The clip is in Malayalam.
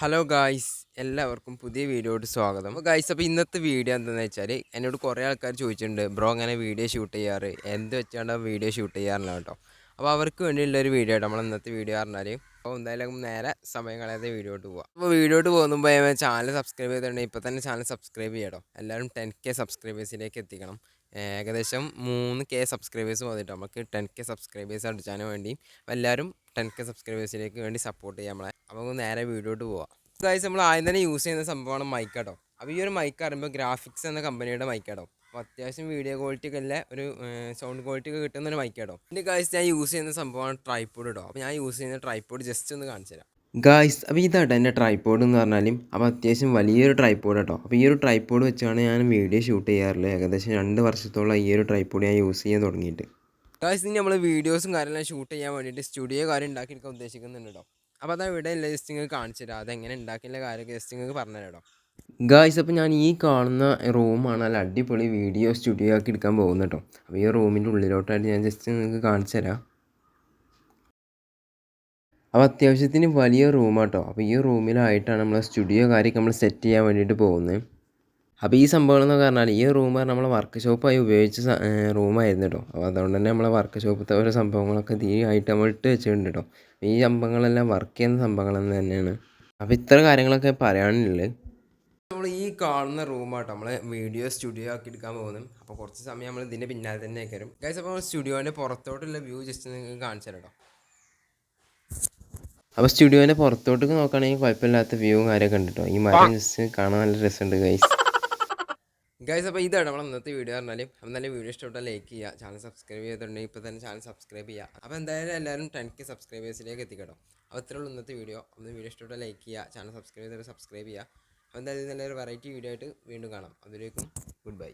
ഹലോ ഗായ്സ് എല്ലാവർക്കും പുതിയ വീഡിയോയോട് സ്വാഗതം. ഗായ്സ് അപ്പോൾ ഇന്നത്തെ വീഡിയോ എന്താണെന്ന് വെച്ചാൽ എന്നോട് കുറേ ആൾക്കാർ ചോദിച്ചിട്ടുണ്ട് ബ്രോ അങ്ങനെ വീഡിയോ ഷൂട്ട് ചെയ്യാറ്? എന്ത് വെച്ചാണ് വീഡിയോ ഷൂട്ട് ചെയ്യാറില്ല? കേട്ടോ അപ്പോൾ അവർക്ക് വേണ്ടിയുള്ള ഒരു വീഡിയോ നമ്മൾ ഇന്നത്തെ വീഡിയോ പറഞ്ഞാൽ അപ്പോൾ എന്തായാലും നേരെ സമയം കളയാതെ വീഡിയോട്ട് പോവാം. അപ്പോൾ വീഡിയോട്ട് പോകുമ്പോൾ ചാനൽ സബ്സ്ക്രൈബ് ചെയ്തിട്ടുണ്ടെങ്കിൽ ഇപ്പോൾ തന്നെ ചാനൽ സബ്സ്ക്രൈബ് ചെയ്യണം. എല്ലാവരും ടെൻ കെ സബ്സ്ക്രൈബേഴ്സിലേക്ക് എത്തിക്കണം. ഏകദേശം മൂന്ന് കെ സബ്സ്ക്രൈബേഴ്സ് വന്നിട്ട് നമുക്ക് ടെൻ കെ സബ്സ്ക്രൈബേഴ്സ് അടിച്ചാൻ വേണ്ടി. എല്ലാവരും ടെൻ കെ സബ്സ്ക്രൈബേഴ്സിലേക്ക് വേണ്ടി സപ്പോർട്ട് ചെയ്യാം നമ്മളെ. അപ്പോൾ നേരെ വീഡിയോട്ട് പോവാം. ഗൈസ് നമ്മൾ ആദ്യം തന്നെ യൂസ് ചെയ്യുന്ന സംഭവമാണ് മൈക്ക് കേട്ടോ അപ്പോൾ ഈ ഒരു മൈക്ക് അറിയുമ്പോൾ ഗ്രാഫിക്സ് എന്ന കമ്പനിയുടെ മൈക്ക് കേട്ടോ അപ്പോൾ അത്യാവശ്യം വീഡിയോ ക്വാളിറ്റി ഒക്കെ ഒരു സൗണ്ട് ക്വാളിറ്റി ഒക്കെ കിട്ടുന്ന ഒരു മൈക്ക് കേട്ടോ എന്റെ ഗൈസ് ഞാൻ യൂസ് ചെയ്യുന്ന സംഭവമാണ് ട്രൈപ്പോഡ് കേട്ടോ അപ്പോൾ ഞാൻ യൂസ് ചെയ്യുന്ന ട്രൈപ്പോഡ് ജസ്റ്റ് ഒന്ന് കാണിച്ചു തരാം ഗായ്സ് അപ്പോൾ ഇതാട്ടോ എന്റെ ട്രൈപ്പോഡ് എന്ന് പറഞ്ഞാലും അപ്പോൾ അത്യാവശ്യം വലിയൊരു ട്രൈപ്പോഡ് കേട്ടോ അപ്പോൾ ഈ ഒരു ട്രൈപ്പോഡ് വെച്ചാണ് ഞാൻ വീഡിയോ ഷൂട്ട് ചെയ്യാറുള്ളത്. ഏകദേശം രണ്ട് വർഷത്തോളം ഈ ഒരു ട്രൈപ്പോഡ് ഞാൻ യൂസ് ചെയ്യാൻ തുടങ്ങിയിട്ട്. ഗായ്സ് ഇനി നമ്മൾ വീഡിയോസും കാര്യങ്ങളും ഷൂട്ട് ചെയ്യാൻ വേണ്ടിയിട്ട് സ്റ്റുഡിയോ കാര്യം ഉണ്ടാക്കിയെടുക്കാൻ ഉദ്ദേശിക്കുന്നുണ്ട് കേട്ടോ അപ്പോൾ അതാ ഇവിടെ എല്ലാ ജസ്റ്റ് നിങ്ങൾക്ക് കാണിച്ചു തരാം. അതെങ്ങനെ ഉണ്ടാക്കിയുള്ള കാര്യമൊക്കെ ജസ്റ്റ് നിങ്ങൾക്ക് പറഞ്ഞു തരാം ഗായ്സ് അപ്പോൾ ഞാൻ ഈ കാണുന്ന റൂമാണ് അല്ല അടിപൊളി വീഡിയോ സ്റ്റുഡിയോ ആക്കി എടുക്കാൻ പോകുന്നു കേട്ടോ അപ്പോൾ ഈ റൂമിന്റെ ഉള്ളിലോട്ടായിട്ട് ഞാൻ ജസ്റ്റ് നിങ്ങൾക്ക് കാണിച്ചു തരാം. അപ്പോൾ അത്യാവശ്യത്തിന് വലിയ റൂമാട്ടോ. അപ്പോൾ ഈ റൂമിലായിട്ടാണ് നമ്മൾ സ്റ്റുഡിയോ കാര്യമൊക്കെ നമ്മൾ സെറ്റ് ചെയ്യാൻ വേണ്ടിയിട്ട് പോകുന്നത് അപ്പോൾ ഈ സംഭവം എന്ന് പറഞ്ഞാൽ ഈ റൂം നമ്മളെ വർക്ക് ഷോപ്പായി ഉപയോഗിച്ച റൂമായിരുന്നു കേട്ടോ അപ്പോൾ അതുകൊണ്ട് തന്നെ നമ്മളെ വർക്ക് ഷോപ്പിലത്തെ ഓരോ സംഭവങ്ങളൊക്കെ തീ ആയിട്ട് നമ്മൾ ഇട്ട് വെച്ചിട്ടുണ്ട് കേട്ടോ ഈ സംഭവങ്ങളെല്ലാം വർക്ക് ചെയ്യുന്ന സംഭവങ്ങൾ തന്നെയാണ്. അപ്പോൾ ഇത്ര കാര്യങ്ങളൊക്കെ പറയാനുള്ളത് നമ്മൾ ഈ കാണുന്ന റൂമാട്ടോ. നമ്മൾ വീഡിയോ സ്റ്റുഡിയോ ആക്കി എടുക്കാൻ പോകുന്നത് അപ്പോൾ കുറച്ച് സമയം നമ്മൾ ഇതിന്റെ പിന്നാലെ തന്നെ കയറും കാര്യം അപ്പോൾ സ്റ്റുഡിയോന്റെ പുറത്തോട്ടുള്ള വ്യൂ ജസ്റ്റ് നിങ്ങൾക്ക് കാണിച്ചു തരാം കേട്ടോ അപ്പോൾ സ്റ്റുഡിയോന്റെ പുറത്തോട്ട് നോക്കുകയാണെങ്കിൽ കുഴപ്പമില്ലാത്ത വ്യൂ കാര്യമൊക്കെ കണ്ടിട്ടോ കേട്ടോ ഈ മരം ജസ്റ്റ് കാണാൻ നല്ല രസമുണ്ട് ഗൈസ് ഗൈസ് അപ്പോൾ ഇതാണ് നമ്മൾ ഇന്നത്തെ വീഡിയോ പറഞ്ഞാൽ അപ്പം നല്ല വീഡിയോ ഇഷ്ടപ്പെട്ടാൽ ലൈക്ക് ചെയ്യുക ചാനൽ സബ്സ്ക്രൈബ് ചെയ്തിട്ടുണ്ടെങ്കിൽ ഇപ്പോൾ തന്നെ ചാനൽ സബ്സ്ക്രൈബ് ചെയ്യുക. അപ്പോൾ എന്തായാലും എല്ലാവരും ടെൻ കെ സബ്സ്ക്രൈബേഴ്സിലേക്ക് എത്തിക്കട്ടോ അപ്പോൾ ഇത്രയുള്ള ഇന്നത്തെ വീഡിയോ ഒന്ന് വീഡിയോ ഇഷ്ടപ്പെട്ടാൽ ലൈക്ക് ചെയ്യുക ചാനൽ സബ്സ്ക്രൈബ് ചെയ്തിട്ട് സബ്സ്ക്രൈബ് ചെയ്യുക. അപ്പോൾ എന്തായാലും നല്ലൊരു വെറൈറ്റി വീഡിയോ ആയിട്ട് വീണ്ടും കാണാം. അതിലേക്കും ഗുഡ് ബൈ